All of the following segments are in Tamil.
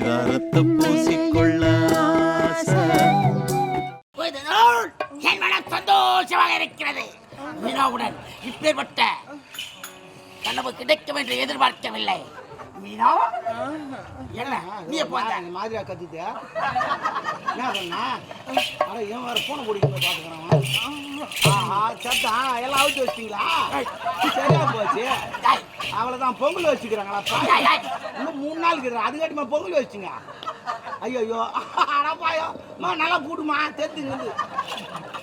பரிதாரத்தை பூசிக்கொள்ள என் மனம் சந்தோஷமாக இருக்கிறது. மீனாவுடன் இப்பேற்பட்ட கனவு கிடைக்கும் என்று எதிர்பார்க்கவில்லை. மீனா என்ன? நீ எப்போ வந்த? அந்த மாதிரியா என்ன சொன்னா? அட ஏன் வேற போன பாத்துக்கிறான் ஆஹா. சத்தா எல்லாம் அவுத்து வச்சிட்டீங்களா? சரியா போச்சு? டேய், அவ்வளவுதான் பொங்கல் டேய். இன்னும் மூணு நாள் இருக்குது. அதுக்காட்டிமா பொங்கல் வச்சுங்க? ஐயோ அடப்பாயோ மா நல்லா கூடுமா தெத்துங்குது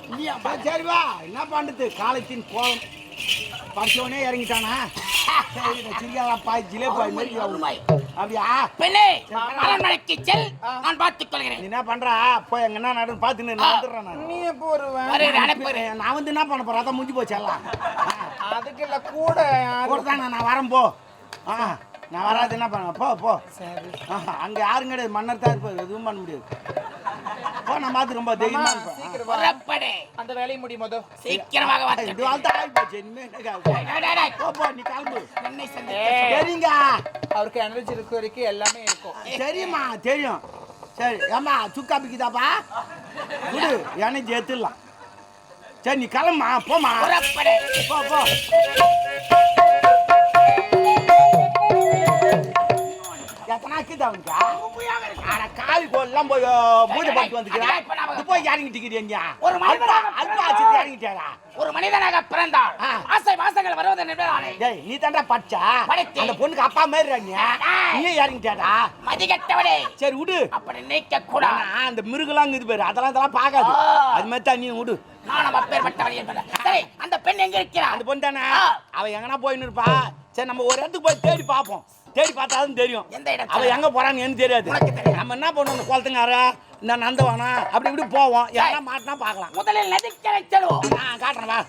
இல்லையாப்பா சரிவா என்ன பண்ணுறது காலத்தின் கோலம் படிச்சவனே இறங்கிட்டானா? நான் பார்த்துக் நீ கொள்கிறேன் என்ன பண்றா? போய் எங்க என்ன நடுன்னு பார்த்துன்னு நான். வந்துடுறேன். நீ எப்போ வருவ வருகிறேன், அனுப்புகிறேன் நான் வந்து என்ன பண்ண போறேன்? அதான் முடிஞ்சு போச்சு எல்லாம். அதுக்கு இல்ல கூட கொடுத்தானே நான் வரேன் போ. ஆ. நான் வராது என்ன பண்ண போ போ. சரி. ஆஹா, அங்க யாரும் கிடையாது. மன்னர் தான் இருப்பாரு. எதுவும் பண்ண முடியாது. போ நான் பார்த்து ரொம்ப தைரியமா இருப்பேன். அந்த வேலையை முடி மொத. சீக்கிரமாக ஆ, இது வந்து வாழ்த்து ஆகி போச்சு. இனிமே என்ன? போ. போ நீ கிளம்பு. ஏய். சரிங்க. அவருக்கு எனர்ஜி இருக்க வரைக்கும் எல்லாமே இருக்கும். சரிம்மா தெரியும்? சரி ஏம்மா சுக்கா பிக்குதாப்பா குடு எனக்கு எடுத்துடலாம் சரி நீ கிளம்புமா போமா போ போ. எத்தனை ஆக்குது அவனுக்கு அட காலி கோல்லாம் போய் பூஜை பண்ணிட்டு வந்துக்கிறேன் போய் இறங்கிட்டு ஒரு மனிதனாக இறங்கிட்டாரா? ஒரு மனிதனாக பிறந்தால் ஆ. ஆசை வாசங்கள் வருவது டேய் நீ தாண்டா படித்தேன். அந்த பொண்ணுக்கு அப்பா மாதிரி நீ? இறங்கிட்டாடா? மதிகட்டவனே சரி விடு அப்படி நினைக்க கூடாது ஆனா, அந்த மிருகலாம் இது பேரு அதெல்லாம் அதெல்லாம் பார்க்காது. அது மாதிரி தான் நீ விடு நானும் அப்பேற்பட்டவன் என்பது. சரி அந்த பெண் எங்க இருக்கிறான் அந்த பொண்ணு தானே. அவ எங்கனா போயின்னு இருப்பா. சரி நம்ம ஒரு இடத்துக்கு போய் தேடி பார்ப்போம். தேடி பார்த்தாதான் தெரியும். எந்த இடத்துல? அவ எங்க போறான்னு எனக்கு தெரியாது. நம்ம என்ன பண்ணுவோம்? இந்த குளத்துங்கார இந்த நந்தவனம் அப்படி இப்படி போவோம். எங்கன்னா மாட்டினா பார்க்கலாம். முதலில் நதிக்கரை செல்வோம். நான் காட்டுறேன் வா.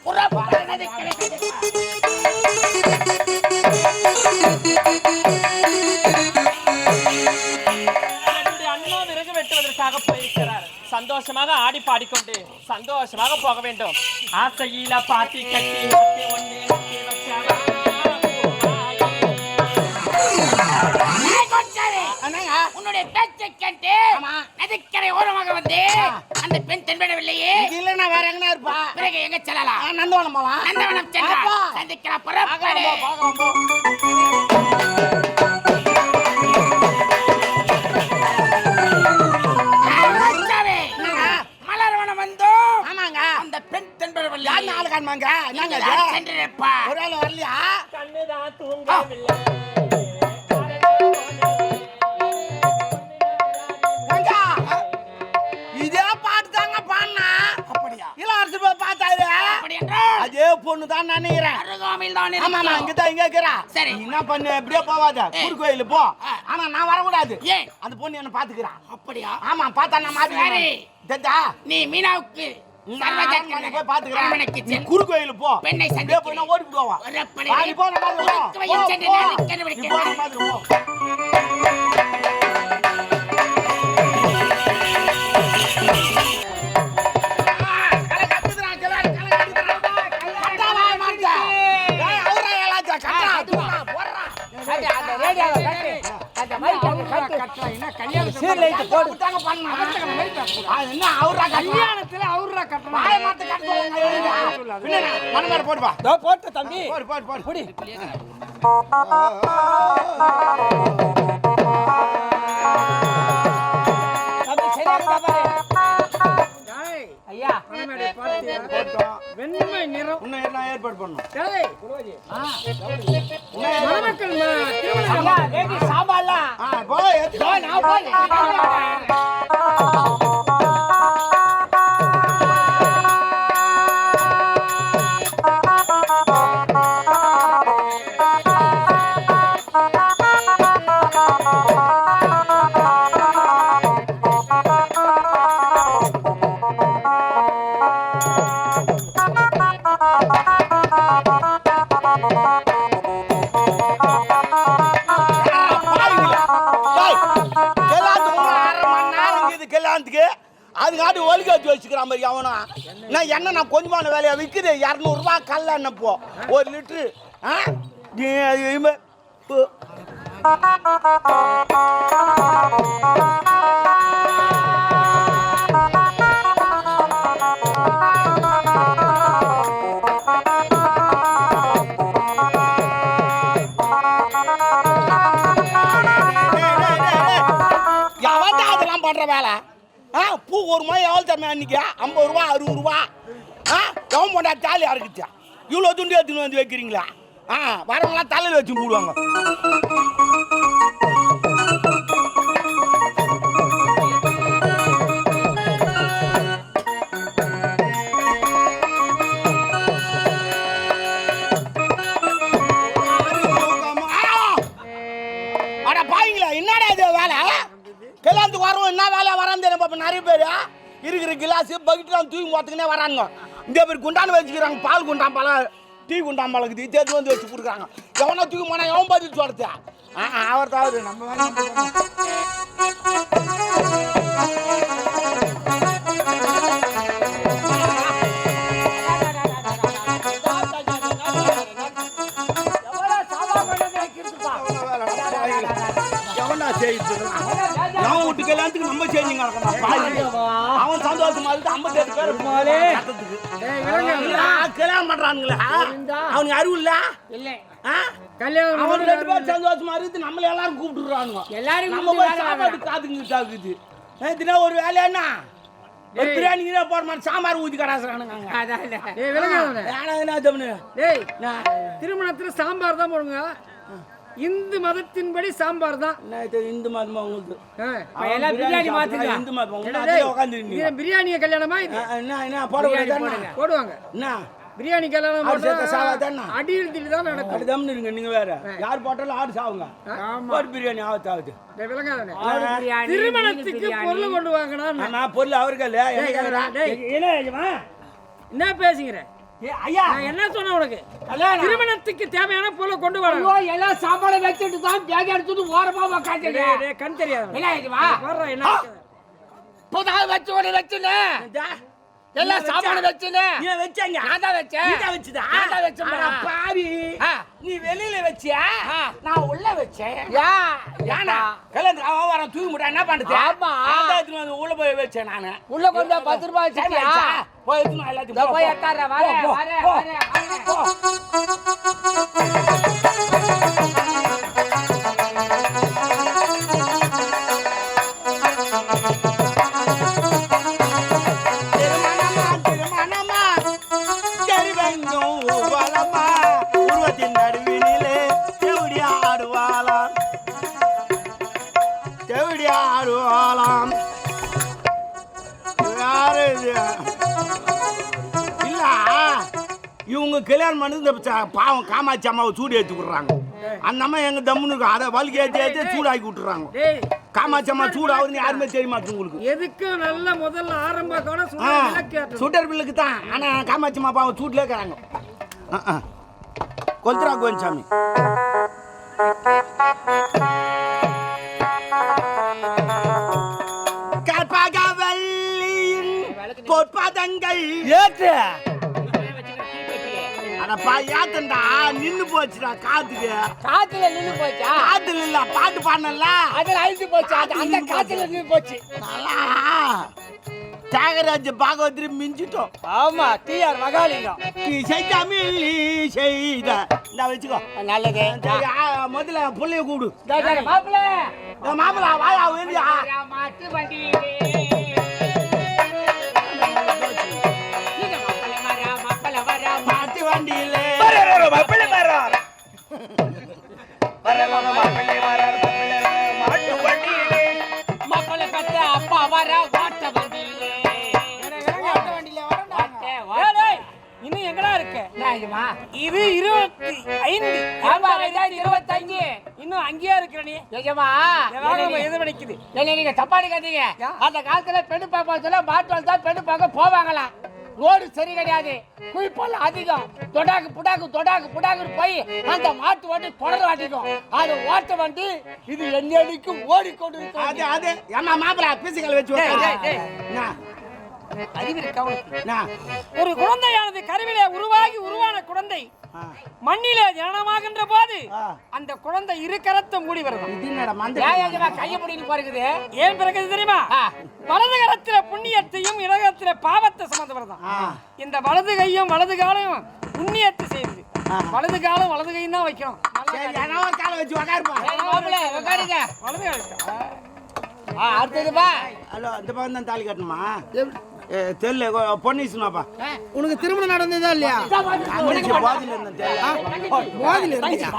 அண்ணா விறகு வெட்டுவதற்காக போயிருக்கிறார். சந்தோஷமாக ஆடி பாடிக்கொண்டு சந்தோஷமாக போக வேண்டும். ஆசையில பாத்தி கட்டி கட்டி வச்சாரா, உன்னுடைய பேச்சை கேட்டு நதிக்கரை ஓரமாக வந்து அந்த பெண் தென்படவில்லையே. இல்லைன்னா வேற எங்கனா இருப்பா? பிறகு எங்க செல்லலாம்? நந்தவனம் போலாம் நந்தவனம். சந்திக்கலாம் பார்க்கலாம் புறப்படு மலர்வனம் வந்தோம். ஆமாங்க. அந்த பெண் தென்படவில்லை யார் என்னங்க யார் இது? சென்றிருப்பா ஒரு வேளை வரலையா? கண்ணுதான் தூங்கவில்லை. அப்படியா இளவரசர் போய் பார்த்தாரு? அப்படி என்றால் அதே பொண்ணு தான் நினைக்கிறேன். அருகாமையில் தான் ஆமா நான் இருக்கிறோம். இங்கதான் இங்க இருக்கிறா. சரி. நீ என்ன பண்ணு? எப்படியோ போவாத. குரு கோயில் போ. ஆனா நான் வரக்கூடாது. ஏன் அந்த பொண்ணு என்ன பாத்துக்கிறான் அப்படியா? ஆமா பார்த்தா நான். மாத்தி தெரிஞ்சா? நீ மீனாவுக்கு நான் போய் பாத்துக்கிறேன் அரண்மனைக்கு நீ செல். குரு கோயில் போ பெண்ணை இப்படியே சந்திக்கிறேன். போய் நான் ஓடி போவா புறப்படு. நீ போ நான் மாதிரி போ. உனக்கு வயல் போ, சென்று போ. நான் நீ கண்டுபிடிக்கிறேன். போ நான் மாதிரி போ கல்யாணத்துல அவர்ரா போடுப்பா போட்டு தம்பி போடு போடு போடு புடி போட்டோம். வெண்மை நிறம். இன்னும் என்ன ஏற்பாடு பண்ணும் டேய் சாம்பார்லாம். ஆ. நான் போய். நான் கொஞ்சமான வேலையை விற்கிறேன் இரநூறுவா கல்ல என்னப்போ ஒரு லிட்ரு ஆ? எவன்டா அதெல்லாம் பண்ற வேலை? ஆ பூ ஒரு மாதிரி எவ்வளோ தரமே அன்னைக்கு ஐம்பது ரூபா அறுபது ரூபா. கவன் போட்டா போண்டா ஜாலியாக இவ்வளோ துண்டு எடுத்துன்னு வந்து வைக்கிறீங்களா? ஆ வரவங்களாம் தலையில் வச்சு போடுவாங்க பாய்ங்களா என்னடா இது வேலை? கல்யாணத்துக்கு வரவும் என்ன வேலை? வரான்னு தெரியும் பாப்பா நிறைய பேர்? இருக்கிற கிளாஸ் பக்கெட்லாம் தூக்கி மொத்தக்குனே வரானுங்க. இந்த பேர் குண்டான் வச்சுக்கிறாங்க பால் குண்டான் பழம் டீ குண்டான் பழகுது தேர்த்து வந்து வச்சு கொடுக்குறாங்க. எவனா தூக்கி போனா எவன் பதில் சொல்றது அவர் தவறு நம்ம வேலை. எவன்டா செய்யுதுன்னா நான் வீட்டு கல்யாணத்துக்கு நம்ம செஞ்சுங்க அவன் சந்தோஷமா இருக்கு ஐம்பத்தெட்டு பேர் கட்டத்துக்கு. இல்லடா, கல்யாணம் பண்றானுங்களா? அவனுக்கு அறிவு இல்ல? இல்லை? கல்யாணம் அவன் ரெண்டு பேர் சந்தோஷமா இருக்கு நம்மள எல்லாரும் கூப்பிட்டுறானுங்க எல்லாரும் நம்ம போய் சாப்பாடு காத்துக்கிட்டு இருக்குது. தினம் ஒரு வேலை என்ன? ஒரு பிரியாணி கிரியா போட மாதிரி சாம்பார் ஊத்தி கடாசுறானுங்க திருமணத்துல சாம்பார் தான் போடுங்க. இந்து மதத்தின்படி சாம்பார் தான். இந்து மதமா உங்களுக்கு பிரியாணி மாத்துங்க. இந்து மதம்? இது பிரியாணிய கல்யாணமா இது? என்ன என்ன போட பிரியாணி கூடாது போடுங்க. போடுவாங்க. என்ன? பிரியாணி கல்யாணம் ஆடு போட்டா சாவா தானே? அடி இழுத்துட்டு தான் நடக்கும். அப்படி தம்னு இருங்க நீங்க வேற. யார் போட்டாலும் ஆடு சாவுங்க. போட்டு பிரியாணி ஆகுது ஆகுது திருமணத்துக்கு பொருள் கொண்டு வாங்கினா ஆனா பொருள் அவருக்கு. என்ன பேசுகிற ஐயா நான் என்ன சொன்னேன் உனக்கு? திருமணத்துக்கு தேவையான பொருளை கொண்டு வாங்க எல்லாம் சாப்பாடு வச்சுட்டு தான் பேக் எடுத்துட்டு ஓரமா டேய், கண் தெரியாது என்ன வச்சு இதா, எல்லாம் நீ சாப்பாடு வச்சா? வச்சுன்னு நீ வச்சங்க நான் தான் வச்சேன் நீ தான் வச்சதா நான் தான் வச்சேன் அட பாவி. நீ வெளியில வச்சியா. நான் உள்ள வச்சேன் யா ஏனா கல்யாணத்துக்கு அவன் வரான் தூக்கி முட்டா என்ன பண்றது ஆமா. அதான் எடுத்துன்னு வந்து உள்ள போய் வச்சேன் நானு உள்ள கொண்டு வா, பத்து ரூபாய் டைம் வச்சிட்டியா? ஆயிடுச்சா? போய் எடுத்துன்னு வா எல்லாத்தையும் போய் போ. எடுத்தாரேன், வரேன், போ, இவங்க கல்யாணம் பண்ணி இந்த பாவம் காமாட்சி அம்மாவை சூடு ஏற்றி விடுறாங்க அந்த அம்மா எங்க தம்முன்னு இருக்கும் அதை வலிக்கு ஏற்றி ஏற்றி சூடாக்கி விட்டுறாங்க. காமாட்சி அம்மா சூடு அவருன்னு யாருமே தெரிய மாட்டேங்குது உங்களுக்கு? எதுக்கும் நல்ல முதல்ல ஆரம்ப கவனம். சுட்டர் பில்லுக்கு தான். ஆனா காமாட்சி அம்மா பாவம் சூட்ல இருக்கிறாங்க. கொல்துரா கற்பகவல்லியின் பொற்பதங்கள் ஏற்று. அடப்பா ஏத்தண்டா? நின்னு போச்சுடா காத்துக்கு காத்துல நின்னு போச்சா? காத்துல இல்ல பாட்டு பாடல அதுல அழிஞ்சு போச்சு? அந்த காத்துல நின்னு போச்சு. நல்லா. தியாகராஜ பாகவதரி மிஞ்சிட்டோம். ஆமா டிஆர் மகாலிங்கம். தமிழ் செய்த. இந்த வச்சுக்கோ. நல்லது. முதல்ல புள்ளைய கூடு மாப்பிள்ள. மாப்பிளா வாயா மாட்டு வண்டியிலே. மாப்பிள்ளை பெத்த அப்பா வரா, ஓட்ட வண்டியிலே. இன்னும் எங்கடா இருக்கு என்ன இது இருபத்தி ஐந்து ஆமா, இருபத்தஞ்சு. இன்னும் அங்கேயே இருக்கிற நீ நிஜமா? எதாவது எதிர்வனைக்குது என்னை நீங்க தப்பா நினைக்காதீங்க. அந்த காலத்துல பெண்ணு பார்க்க சொல்ல மாட்டு தான் பெண்ணு பார்க்க போவாங்களாம் ரோடு சரி கிடையாது. குழிப்பல் அதிகம். தொடாக்கு புடாக்கு தொடாக்கு புடாக்குன்னு போய் அந்த மாட்டு வண்டி தொடர் வாட்டிக்கும் அது ஓட்ட வண்டி இது எண்ணடிக்கும் ஓடிக்கொண்டு அது அது. ஏமா மாப்பிளா பிசிக்கல் வச்சு அறிவு இருக்கா? ஒரு குழந்தையானது கருவிலே உருவாகி உருவான குழந்தை. மண்ணிலே ஜனனமாகின்ற போது. அந்த குழந்தை இரு கரத்தை மூடி வருது. கையை பிடின்னு போறது ஏன் பிறகு தெரியுமா. வலது கரத்தில புண்ணியத்தையும் இடது கரத்தில பாவத்தை சுமந்து வருதான். இந்த வலது கையும் வலது காலும் புண்ணியத்தை செய்யுது. வலது காலம் வலது கையும் தான் வைக்கணும். வச்சு உட்காருங்க. வலது காலம் அடுத்ததுப்பா ஹலோ இந்த பக்கம் தான் தாலி கட்டணுமா? தெரியல சொன்னாப்பா உனக்கு திருமணம் நடந்ததா இல்லையா? இருந்தேன். போதில் இருந்தியா?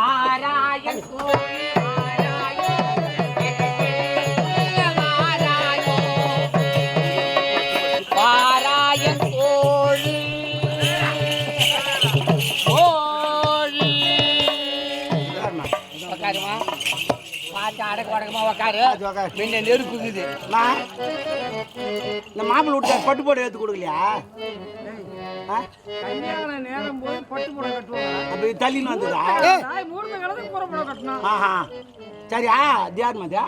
பார்த்து அடக்கு அது உக்காரு. முன்ன நெருப்புக்குது இந்த மாப்பிள்ளை விட்டு பட்டு போட்டு எடுத்து கொடுக்கலையா? நேரம் போய் பட்டு புடவை கட்டுவாங்க அப்ப தள்ளின்னு வந்ததா? தாய் மூர்த்த காலத்துக்கு புற புடவை கட்டணும் ஆஹா. சரியா? தியார் மதியா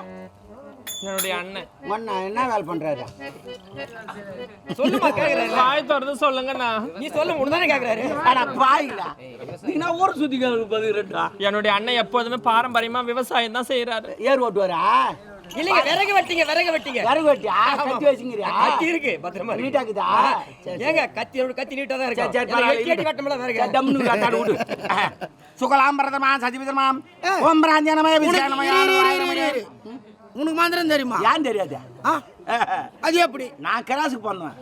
என்னுடைய அண்ணன். மண்ணா என்ன வேலை பண்றாரு? சொல்லுமா கேக்குறாரு வாய் திறந்து சொல்லுங்கண்ணா. நீ சொல்ல முடிதானே கேக்குறாரு? பாயிங்களா நீனா ஊர் சுத்தி பதில் ரெண்டா என்னுடைய அண்ணன் எப்போதுமே பாரம்பரியமா விவசாயம் தான் செய்யறாரு ஏர் ஓட்டுவாரா? இல்லைங்க விறகு வெட்டிங்க விறகு வெட்டிங்க. விறகு வெட்டியா? கத்தி வச்சுங்கிறியா கத்தி இருக்கு பத்திரமா. நீட்டாக்குதா? ஏங்க கத்தியோட கத்தி நீட்டா தான் இருக்கு? எட்டி வெட்டமில்ல சரி, விறகு. டம்னு காட்டாடு விடு. சுகலாம் பரதமா சதிபிதமாம் ஓம் பிராஞ்சனமய விசேனமய உனக்கு மாத்திரம் தெரியுமா? ஏன் தெரியாது? அது எப்படி? நான் கிராஸுக்கு பண்ணுவேன்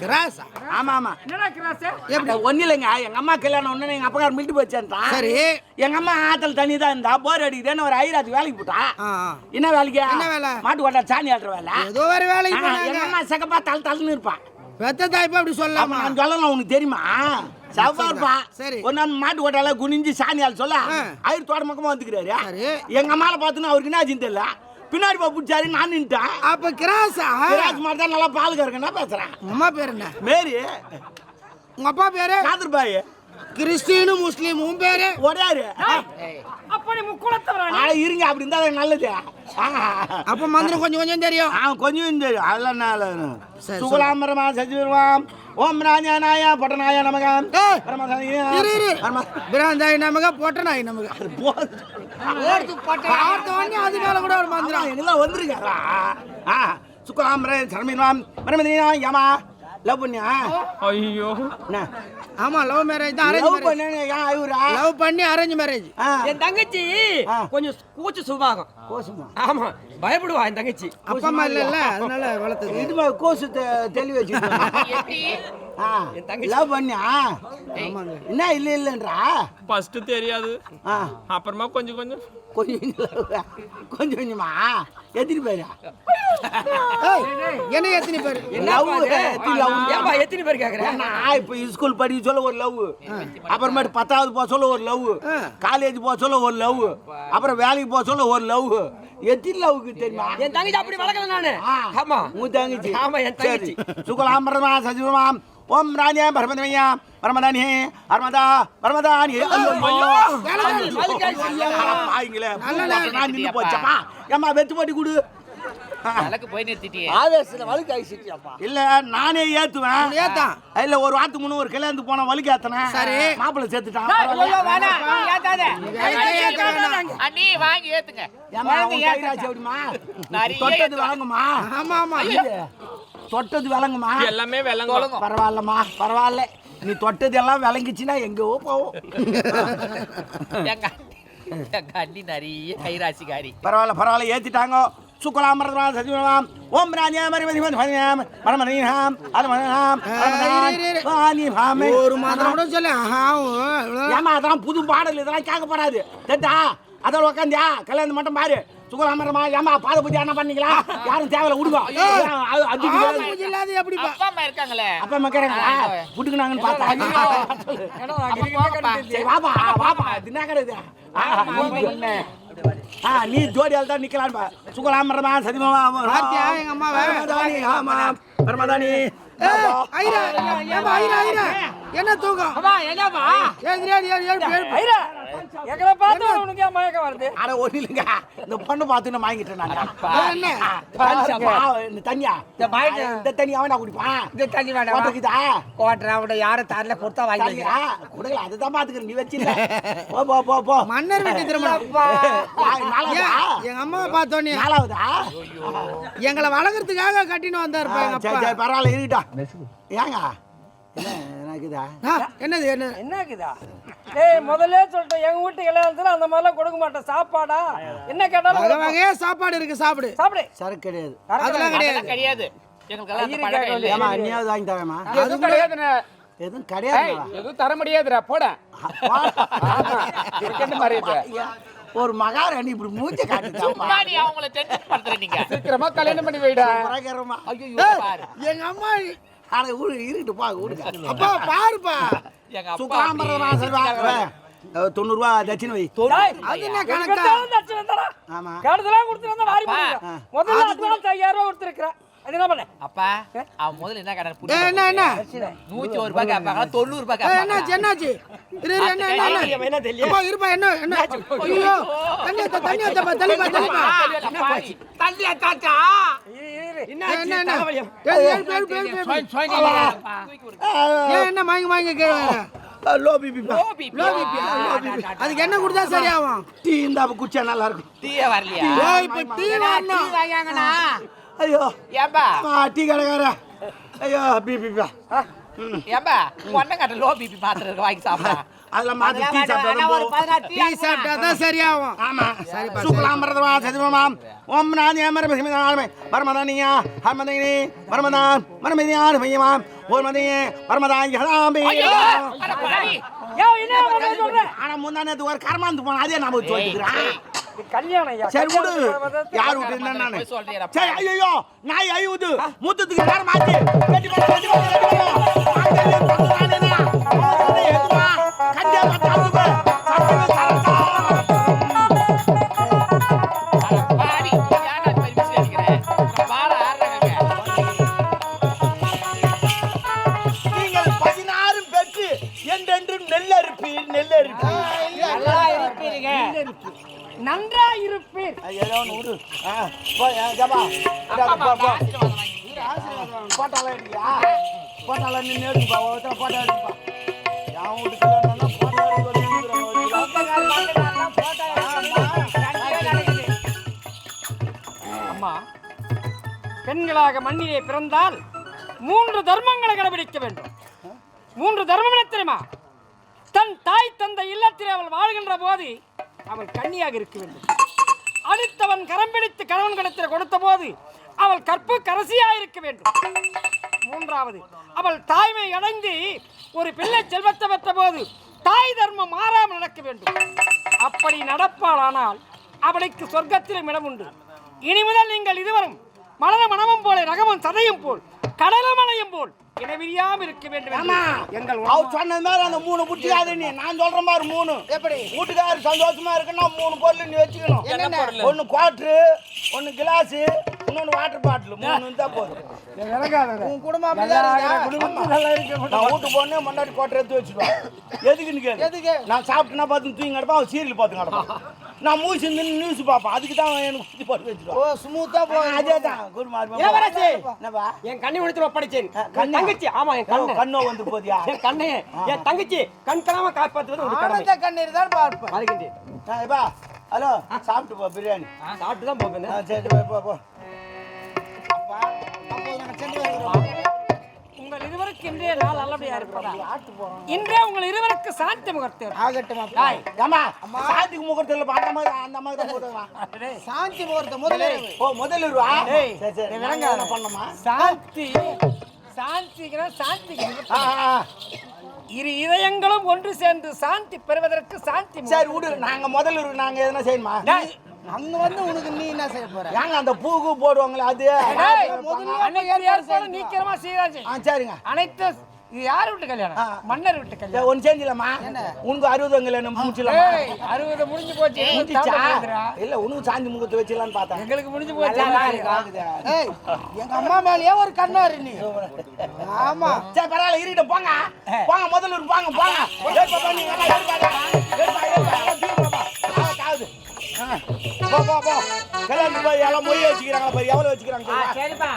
கிராஸா ஆமா ஆமா. என்னடா கிராஸ் எப்படி? ஒன்னும் இல்லைங்க. எங்க அம்மா கல்யாணம் ஒண்ணு எங்க அப்பா மில்ட்டு போச்சுட்டான் சரி. எங்க அம்மா ஆத்தல் தண்ணி தான் இருந்தா போர் அடிக்குதுன்னு ஒரு ஐராத்து வேலைக்கு போட்டா. என்ன வேலைக்கு? என்ன வேலை? மாட்டு ஓட்ட சாணி ஆட்டுற வேலை. ஏதோ ஒரு வேலைக்கு எங்க அம்மா சகப்பா தலை தலைன்னு இருப்பான் பெத்த தாய்ப்பா அப்படி ஆமா சொல்லாமா நான் சொல்லலாம் உனக்கு தெரியுமா? செவ்வா இருப்பா. சரி. ஒரு நாள் மாட்டு ஓட்டால குனிஞ்சு சாணி ஆள் சொல்ல. அவர் தோட்ட பக்கமா வந்துக்கிறாரு. எங்க அம்மால பார்த்துன்னு அவருக்கு என்ன ஆச்சுன்னு தெரியல. பின்னாடி போய் பிடிச்சாரு நான் நின்ட்டேன் அப்ப கிராஸா? விராஜ் மாதிரி தான் நல்லா பால் கறக்கணும் பேசுறேன். அம்மா பேர் என்ன? மேரி. உங்க அப்பா பேரு? காதர் பாய் கிறிஸ்டினு முஸ்லீம் உன் பேரு ஒடையாரு அப்படி முக்குளத்தவரா இருங்க அப்படி இருந்தா நல்லது. அப்ப மந்திரம் கொஞ்சம் கொஞ்சம் தெரியும். ஆ கொஞ்சம் தெரியும். அதெல்லாம் சரி, சுகலாம்பரமா சஜிவரமாம் ஓம் ராஜானாய பட்டநாய பரம- பிராந்தாய் நமக போட்ட நாய் நமக. அது போதும். பார்த்த உடனே அது மேல கூட ஒரு மந்திரம். எங்கெல்லாம் வந்திருக்காரா? ஆ. சுக்கலாம்பர சரமினாம் பரமதினா யமா. லவ் பண்ணியா? ஐயோ. என்ன? ஆமா லவ் மேரேஜ் தான் அரேஞ்ச் லவ் மேரேஜ் பண்ணு ஏன் ஐயூரா லவ் பண்ணி அரேஞ்ச் மேரேஜ் என் தங்கச்சி. கொஞ்சம் கூச்சு சுபாகம் கோசுமா? ஆமா பயப்படுவா என் தங்கச்சி. அப்பா அம்மா இல்ல இல்ல அதனால வளர்த்தது. இது கோசு தெ- தெளிவு ஆ லவ் பண்ணியா ஆமாங்க. என்ன இல்லை இல்லைன்றா? ஃபர்ஸ்ட் தெரியாது. அப்புறமா கொஞ்சம் கொஞ்சம். கொஞ்சம் கொஞ்சம். கொஞ்சம் எத்தனை பேரா? ஏய், என்ன எத்தனை பேர்? லவ் ஏப்பா எத்தனை பேர் கேக்குறேன் ஏன்னா இப்போ ஸ்கூல் படிக்க சொல்ல ஒரு லவ் அப்புறமேட்டு பத்தாவது போக சொல்ல ஒரு லவ் காலேஜ் போக சொல்ல ஒரு லவ் அப்புறம் வேலைக்கு போக சொல்ல ஒரு லவ் எத்தனை லவ்க்கு தெரியுமா? என் தங்கச்சி அப்படி வளர்க்கல நானு. ஆ. ஆமா. உன் தங்கச்சி. ஆமா, என் தங்கச்சி. சரி. சுகலாம்பரமா சஜிவமாம் ஓம் ராஜா பரமதமையா பரமதானி பரமதா பரமதானி ஐயோ, ஐயோ. பாய்ங்களே, நான் நின்னு போச்சப்பா. ஏம்மா, வெத்து போட்டி கொடு. இல்ல நானே ஏத்துவேன். ஏத்தான். இல்ல ஒரு வாரத்துக்கு முன்ன ஒரு போன வலிக்கு ஏத்தனேன். சரி. மாப்பிள்ளை சேர்த்துட்டான். அண்ணி வாங்கி ஏத்துங்க. விளங்குமா ஆமா ஆமா. தொட்டது விளங்குமா எல்லாமே விளங்கும் பரவாயில்லம்மா பரவாயில்ல நீ தொட்டது எல்லாம் விளங்கிச்சுன்னா எங்கோ போவோம் அண்ணி நிறைய கைராசிக்காரி பரவாயில்ல பரவாயில்ல ஏத்திட்டாங்க சுக்கலாமரதம் சஜிவம் ஓம் ராஜா மரிமதி மதியம் பரமதீனாம் அலமதாம் இரு, இரு, இரு. ஒரு மாத்திரம் கூட சொல்லு. ஏமா அதெல்லாம் புது பாடல் இதெல்லாம் கேட்கப்படாது தெரிட்டா அதோட உட்காந்தியா கல்யாணம் மட்டும் பாரு சுகலாமரமா ஏமா பாத பூஜை என்ன பண்ணீங்களா? யாரும் தேவையில்ல விடுங்க. அது இல்லாத எப்படிப்பா? அப்பா அம்மா இருக்காங்களே. அப்ப மக்கறாங்களா புட்டுக்குனாங்கன்னு பார்த்தா. சொல்லு. சரி வாப்பா வாப்பா. தினாக்கடை இது. ஆ, நீ ஜோடியால் தான் நிக்கலாம்பா சுகலாமரமா சதிமமா பார்த்தியா எங்க? பரமதானி ஆமா பரமதானி. ஏம்மா, ஐரா, ஐரா. என்ன தூக்கம்? அம்மா என்னப்பா ஏழு ஏழு ஏழு எங்களை பார்த்து உனக்கு ஏன் மயக்கம் வருது? அட ஒண்ணு இல்லைங்க இந்த பொண்ணு பார்த்து நான் வாங்கிட்டேன் நான் இந்த தண்ணியா? இந்த பாய்ட்டு. இந்த தண்ணி அவனா குடிப்பான் இந்த தண்ணி வேண்டாம் ஓட்டக்குதா கோட்டை அவட யாரும் தரல கொடுத்தா வாங்கி தண்ணியா குடுக்கல அதுதான் பாத்துக்கிறேன் நீ வச்சிருந்த போ போ போ போ. மன்னர் வீட்டு திருமணம். எங்க அம்மாவை பார்த்தோன்னே. நாலாவதா? எங்களை வளர்க்கறதுக்காக கட்டின்னு வந்தாருப்பா சரி அப்பா. சரி பரவாயில்ல இருக்கட்டும் ஏங்க? இருக்குதா என்னது என்ன என்னக்குதா டேய் முதல்ல சொல்லிட்டேன் எங்க வீட்டு கல்யாணத்துல அந்த மாதிரிலாம் கொடுக்க மாட்டேன். சாப்பாடா? என்ன கேட்டாலும். வகையா சாப்பாடு இருக்கு சாப்பிடு. சாப்பிடு. சரக்கு கிடையாது. அதெல்லாம் கிடையாது. கிடையாது. வாங்கி தரேம்மா? எதுவும் கிடையாதுண்ணே. எதுவும் கிடையாது எதுவும் தர முடியாதுடா போட. ஒரு மகாராணி இப்படி மூஞ்ச அவங்கள டென்ஷன் நீங்க சீக்கிரமா கல்யாணம் பண்ணி வைடா. எங்க அம்மா ஆனா ஊரு இருக்கிட்டு பா ஊருக்கு. அப்பா பாருப்பா. எங்க அப்பா. சுகாம்பரம் தொண்ணூறுரூவா தட்சிணை வை. அது என்ன கணக்கா? எடுத்தாலும் தச்சு வந்தாடா ஆமா. கடுதலாம் கொடுத்துட்டு வந்தா வாரி அப்பா. போடுங்க முதல்ல ஐயாயிரம் ரூபாய் கொடுத்துருக்கிறேன். என்ன பண்ண? அப்பா அவன் முதல்ல என்ன கடை என்ன என்ன? நூத்தி ஒரு ரூபாய் கேட்பாங்களா தொண்ணூறு ரூபாய் ஏ, கேட்பாங்க என்னாச்சு என்னாச்சு இரு, இரு, என்ன என்ன என்ன? என்ன தெரியல? அப்பா இருப்பா என்ன என்ன? ஐயோ தண்ணி ஏத்த தண்ணி ஏத்தப்பா தள்ளிப்பா தள்ளிப்பா தள்ளியா தாத்தா என்ன என்ன என்ன ஏய், ஏழு பேர் பேர் பேர் ஏன் என்ன வாங்கி வாங்கி கேக்குறாங்க லோ பிபி லோ பிபி அதுக்கு என்ன கொடுத்தா சரியாகும்? டீ இந்த குச்சா நல்லா இருக்கும். டீயே வரலையா? ஏய் இப்ப டீ வாங்கணும். ஐயோ ஏம்பா டீ கடைக்கார ஐயோ பிபி ஏம்பா ஒன்ன கட்ட லோ பிபி இருக்கு, வாங்கி சாப்பிடா அதெல்லாம் மாத்தி டீ சாப்பிட்டா டீ சாப்பிட்டா தான் சரியாகும் ஆமா சுக்லாம்பரதமா சதிமமாம் ஓம் நாதி அமர பசிமதானமே பரமதானியா ஹர்மதினி பரமதான் பரமதியார் மையமாம் பரமதான் ஆனா ஒரு கர்மாந்து போன அதே நான் சொல்லிக்கிறேன் இது கல்யாணம் ஐயா. சரி விடு. கல்யாணத்துக்கு யார் விட்டு என்ன நானு? சரி ஐயோ நாய் ஐயுது. மூத்தத்துக்கு நேரம் மாத்தி. பெண்களாக மண்ணிலே பிறந்தால் மூன்று தர்மங்களை கடைபிடிக்க வேண்டும். மூன்று தர்மம் என்ன தெரியுமா? தன் தாய் தந்தை இல்லத்தில் அவள் வாழ்கின்ற போது அவள் கன்னியாக இருக்க வேண்டும். அடுத்தவன் கரம் பிடித்து கணவன் கடத்தில் கொடுத்த போது அவள் கற்பு கரசியாக இருக்க வேண்டும். மூன்றாவது அவள் தாய்மை அடைந்து ஒரு பிள்ளை செல்வத்தை பெற்ற போது தாய் தர்மம் மாறாமல் நடக்க வேண்டும். அப்படி நடப்பாளானால் அவளுக்கு சொர்க்கத்திலும் இடம் உண்டு. இனி முதல் நீங்கள் இதுவரும் மலர மனமும் போல ரகமும் சதையும் போல் கடலமலையும் போல் இனவிரியாம இருக்க வேண்டும் எங்கள் அவர் சொன்னது மாதிரி அந்த மூணு புடிச்சிக்காது நீ நான் சொல்ற மாதிரி மூணு. எப்படி? வீட்டுக்காரர் சந்தோஷமா இருக்குன்னா மூணு பொருள் நீ வச்சுக்கணும். ஒன்னு குவாட்ரு ஒன்னு கிளாஸ் இன்னொன்னு வாட்டர் பாட்டில் மூணு தான் போதும். உன் குடும்பம் அப்படிதான் நான் வீட்டு போனே முன்னாடி குவாட்டர் எடுத்து வச்சுருவேன் எதுக்குன்னு கேளு. எதுக்கு? நான் சாப்பிட்டுனா பார்த்து தூங்கி கிடப்பேன் அவன் சீரியல் பார்த்து கிடப்பான். நான் மூசி இருந்து நியூஸ் பார்ப்பேன். அதுக்கு தான் எனக்கு ஊற்றி போட்டு வச்சுருவான். ஓ ஸ்மூத்தா போ அதே தான் குருமார் இளவரசி! என்னப்பா? என் கண்ணி விடுத்து ஒப்படைச்சேன்? என் தங்கச்சி ஆமா என் கண்ணு. கண்ணோ வந்து போதியா? என் கண்ணே. என் தங்கச்சி கண் கணாம காப்பாற்றுவது ஒரு கடமை. ஆனந்த கண்ணீர் தான் பார்ப்பேன். அதுக்கின்றேன் ஏப்பா ஹலோ சாப்பிட்டு போ பிரியாணி. சாப்பிட்டு தான் போவேன். சரி போ, போ போ. உங்கள் இருவருக்கு இன்றைய நாள் நல்லபடியா இருப்பதா? இன்றே உங்கள் இருவருக்கு சாந்தி முகூர்த்தம் ஆகட்டும். தாய் ஏம்மா சாந்திக்கு முகூர்த்தத்தில் அந்த மாதிரி அந்த மாதிரி தான் சாந்தி முகூர்த்தம் முதல்ல ஓ முதல்ல ரூபா சரி சரி. என்ன பண்ணோமா சாந்தி சாந்திக்கிற சாந்திக்கு ஆ, ஆ, ஆ. இரு இதயங்களும் ஒன்று சேர்ந்து சாந்தி பெறுவதற்கு சாந்தி சரி விடு. நாங்க முதல்ல நாங்க எதனா செய்யணுமா? அங்க வந்து உனக்கு நீ என்ன செய்ய போற? ஏங்க அந்த பூக்கு போடுவாங்களே அது? ஏற்பாடு நீக்கிறமா செய்யறாச்சு ஆ சரிங்க. அனைத்து இது யார் வீட்டு கல்யாணம். மன்னர் வீட்டு கல்யாணம். ஒண்ணு செஞ்சிடலாமா உனக்கு அறுபதுங்கள முடிச்சிடலாமா? அறுபது முடிஞ்சு போச்சு. இல்ல உனக்கு சாந்தி முகூர்த்தம் வச்சிடலான்னு பார்த்தேன். எங்களுக்கு முடிஞ்சு போச்சு. எங்க அம்மா மேலயே ஒரு கண்ணாரு நீ. ஆமா. சரி பரவாயில்ல இருக்கட்டும் போங்க. போங்க முதல்ல போங்க போங்க. போ போ போ கல்யாணம் போய் எல்லாம் மொய் வச்சுக்கிறாங்க பாரு எவ்வளவு வச்சுக்கிறாங்க. சரிப்பா.